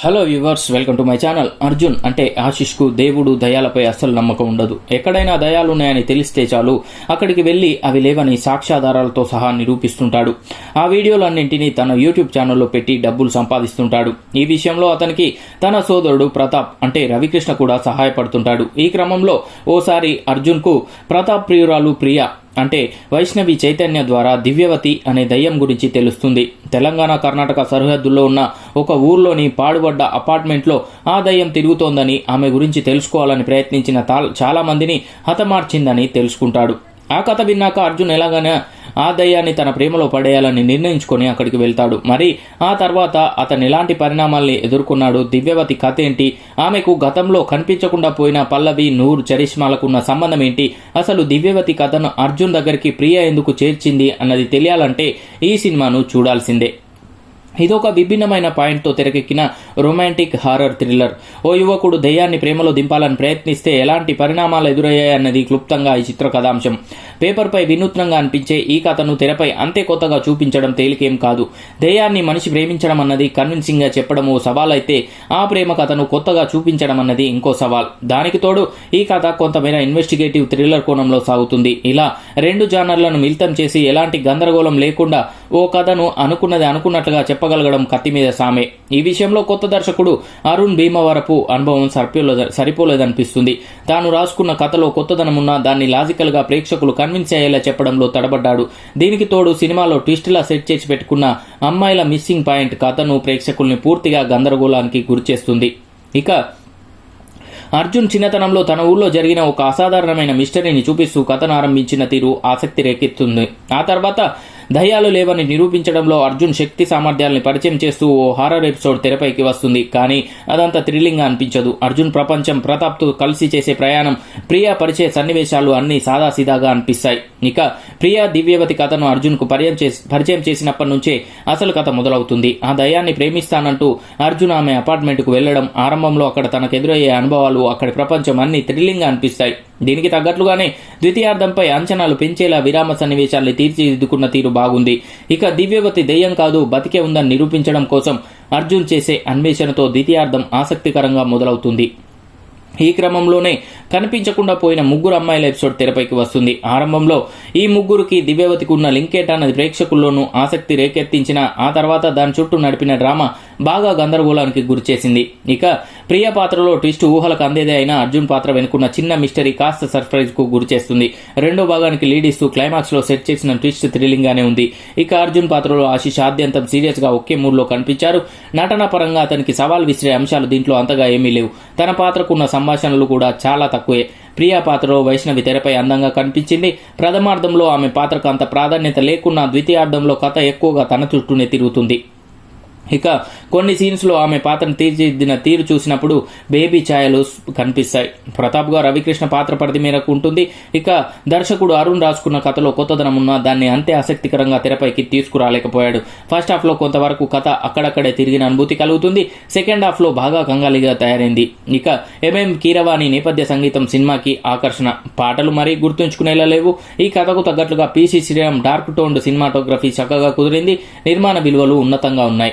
Hello viewers welcome to my channel Arjun అంటే ఆశిష్కు దేవుడు దయాలపై అస్సలు నమ్మకం ఉండదు. ఎక్కడైనా దయాలు ఉన్నాయని తెలిస్తే చాలు. అక్కడికి వెళ్ళి అవి లేవని సాక్ష్యాధారాలతో సహా నిరూపిస్తుంటాడు. ఆ వీడియోలన్నింటినీ తన యూట్యూబ్ ఛానల్లో పెట్టి డబ్బులు సంపాదిస్తుంటాడు. ఈ విషయంలో అతనికి తన సోదరుడు ప్రతాప్ అంటే రవికృష్ణ కూడా సహాయపడుతుంటాడు. ఈ క్రమంలో ఓసారి అర్జున్కు ప్రతాప్ ప్రియురాలు ప్రియా అంటే వైష్ణవి చైతన్య ద్వారా దివ్యవతి అనే దయ్యం గురించి తెలుస్తుంది. తెలంగాణ కర్ణాటక సరిహద్దుల్లో ఉన్న ఒక ఊర్లోని పాడుబడ్డ అపార్ట్మెంట్లో ఆ దయ్యం తిరుగుతోందని ఆమె గురించి తెలుసుకోవాలని ప్రయత్నించిన చాలా చాలామందిని హతమార్చిందని తెలుసుకుంటాడు. ఆ కథ విన్నాక అర్జున్ ఎలాగైనా ఆ దయ్యాన్ని తన ప్రేమలో పడేయాలని నిర్ణయించుకొని అక్కడికి వెళ్తాడు. మరి ఆ తర్వాత అతను ఎలాంటి పరిణామాల్ని ఎదుర్కొన్నాడు? దివ్యవతి కథ ఏంటి? ఆమెకు గతంలో కనిపించకుండా పోయిన పల్లవి నూర్ చరిష్మాలకున్న సంబంధం ఏంటి? అసలు దివ్యవతి కథను అర్జున్ దగ్గరికి ప్రియ ఎందుకు చేర్చింది అన్నది తెలియాలంటే ఈ సినిమాను చూడాల్సిందే. ఇదొక విభిన్నమైన పాయింట్తో తెరకెక్కిన రొమాంటిక్ హారర్ థ్రిల్లర్. ఓ యువకుడు దయ్యాన్ని ప్రేమలో దింపాలని ప్రయత్నిస్తే ఎలాంటి పరిణామాలు ఎదురయ్యాయన్నది క్లుప్తంగా ఈ చిత్ర కథాంశం. పేపర్పై వినూత్నంగా అనిపించే ఈ కథను తెరపై అంతే కొత్తగా చూపించడం తేలికేం కాదు. దయ్యాన్ని మనిషి ప్రేమించడం అన్నది కన్విన్సింగ్గా చెప్పడం ఓ సవాల్ అయితే ఆ ప్రేమ కథను కొత్తగా చూపించడం అన్నది ఇంకో సవాల్. దానికి తోడు ఈ కథ కొంతమేర ఇన్వెస్టిగేటివ్ థ్రిల్లర్ కోణంలో సాగుతుంది. ఇలా రెండు జానర్లను మిళితం చేసి ఎలాంటి గందరగోళం లేకుండా ఓ కథను అనుకున్నది అనుకున్నట్లుగా చెప్పగలగడం కత్తి మీద సామే. ఈ విషయంలో కొత్త దర్శకుడు అరుణ్ భీమవరపు అనుభవం సరిపోలేదనిపిస్తుంది. తాను రాసుకున్న కథలో కొత్తదనమున్నా దాన్ని లాజికల్గా ప్రేక్షకులు కన్విన్స్ అయ్యేలా చెప్పడంలో తడబడ్డాడు. దీనికి తోడు సినిమాలో ట్విస్ట్లా సెట్ చేసి పెట్టుకున్న అమ్మాయిల మిస్సింగ్ పాయింట్ కథను ప్రేక్షకుల్ని పూర్తిగా గందరగోళానికి గురిచేస్తుంది. ఇక అర్జున్ చిన్నతనంలో తన ఊళ్ళో జరిగిన ఒక అసాధారణమైన మిస్టరీని చూపిస్తూ కథను ఆరంభించిన తీరు ఆసక్తి రేకెత్తుంది. ఆ తర్వాత దయ్యాలు లేవని నిరూపించడంలో అర్జున్ శక్తి సామర్థ్యాల్ని పరిచయం చేస్తూ ఓ హారర్ ఎపిసోడ్ తెరపైకి వస్తుంది. కానీ అదంతా థ్రిల్లింగ్ అనిపించదు. అర్జున్ ప్రపంచం ప్రతాప్తో కలిసి చేసే ప్రయాణం ప్రియా పరిచయ సన్నివేశాలు అన్నీ సాదాసీదాగా అనిపిస్తాయి. ఇక ప్రియా దివ్యవతి కథను అర్జున్కు పరిచయం చేసి పరిచయం చేసినప్పటి నుంచే అసలు కథ మొదలవుతుంది. ఆ దయాన్ని ప్రేమిస్తానంటూ అర్జున్ ఆమె అపార్ట్మెంట్కు వెళ్ళడం ఆరంభంలో అక్కడ తనకు ఎదురయ్యే అనుభవాలు అక్కడి ప్రపంచం అన్ని థ్రిల్లింగ్ అనిపిస్తాయి. దీనికి తగ్గట్లుగానే ద్వితీయార్థంపై అంచనాలు పెంచేలా విరామ సన్నివేశాల్ని తీర్చిదిద్దుకున్న తీరు బాగుంది. ఇక దివ్యవతి దెయ్యం కాదు బతికే ఉందని నిరూపించడం కోసం అర్జున్ చేసే అన్వేషణతో ద్వితీయార్థం ఆసక్తికరంగా మొదలవుతుంది. ఈ క్రమంలోనే కనిపించకుండా పోయిన ముగ్గురు అమ్మాయిల ఎపిసోడ్ తెరపైకి వస్తుంది. ఆరంభంలో ఈ ముగ్గురికి దివ్యవతికి ఉన్న లింక్ ఏంటన్నది ప్రేక్షకుల్లోనూ ఆసక్తి రేకెత్తించిన ఆ తర్వాత దాని చుట్టూ నడిపిన డ్రామా బాగా గందరగోళానికి గురిచేసింది. ఇక ప్రియ పాత్రలో ట్విస్ట్ ఊహలకు అందేదే అయినా అర్జున్ పాత్ర వెనుకున్న చిన్న మిస్టరీ కాస్త సర్ప్రైజ్కు గురిచేస్తుంది. రెండో భాగానికి లీడ్ ఇస్తూ క్లైమాక్స్లో సెట్ చేసిన ట్విస్ట్ థ్రిల్లింగ్ గానే ఉంది. ఇక అర్జున్ పాత్రలో ఆశిష్ ఆద్యంతం సీరియస్గా ఒకే మూడ్లో కనిపించారు. నటన పరంగా అతనికి సవాల్ విసిరే అంశాలు దీంట్లో అంతగా ఏమీ లేవు. తన పాత్రకున్న సంభాషణలు కూడా చాలా తక్కువే. ప్రియా పాత్రలో వైష్ణవి తెరపై అందంగా కనిపించింది. ప్రథమార్థంలో ఆమె పాత్రకు అంత ప్రాధాన్యత లేకున్నా ద్వితీయార్థంలో కథ ఎక్కువగా తన చుట్టూనే తిరుగుతుంది. ఇక కొన్ని సీన్స్లో ఆమె పాత్రను తీర్చిదిద్దిన తీరు చూసినప్పుడు బేబీ ఛాయలు కనిపిస్తాయి. ప్రతాప్గా రవికృష్ణ పాత్ర పరిధి మేరకు ఉంటుంది. ఇక దర్శకుడు అరుణ్ రాసుకున్న కథలో కొత్తదనం ఉన్న దాన్ని అంతే ఆసక్తికరంగా తెరపైకి తీసుకురాలేకపోయాడు. ఫస్ట్ హాఫ్లో కొంతవరకు కథ అక్కడక్కడే తిరిగిన అనుభూతి కలుగుతుంది. సెకండ్ హాఫ్లో బాగా కంగాలిగా తయారైంది. ఇక ఎంఎం కీరవాణి నేపథ్య సంగీతం సినిమాకి ఆకర్షణ పాటలు మరీ గుర్తుంచుకునేలా లేవు. ఈ కథకు తగ్గట్లుగా PC Sreeram dark toned cinematography చక్కగా కుదిరింది. నిర్మాణ విలువలు ఉన్నతంగా ఉన్నాయి.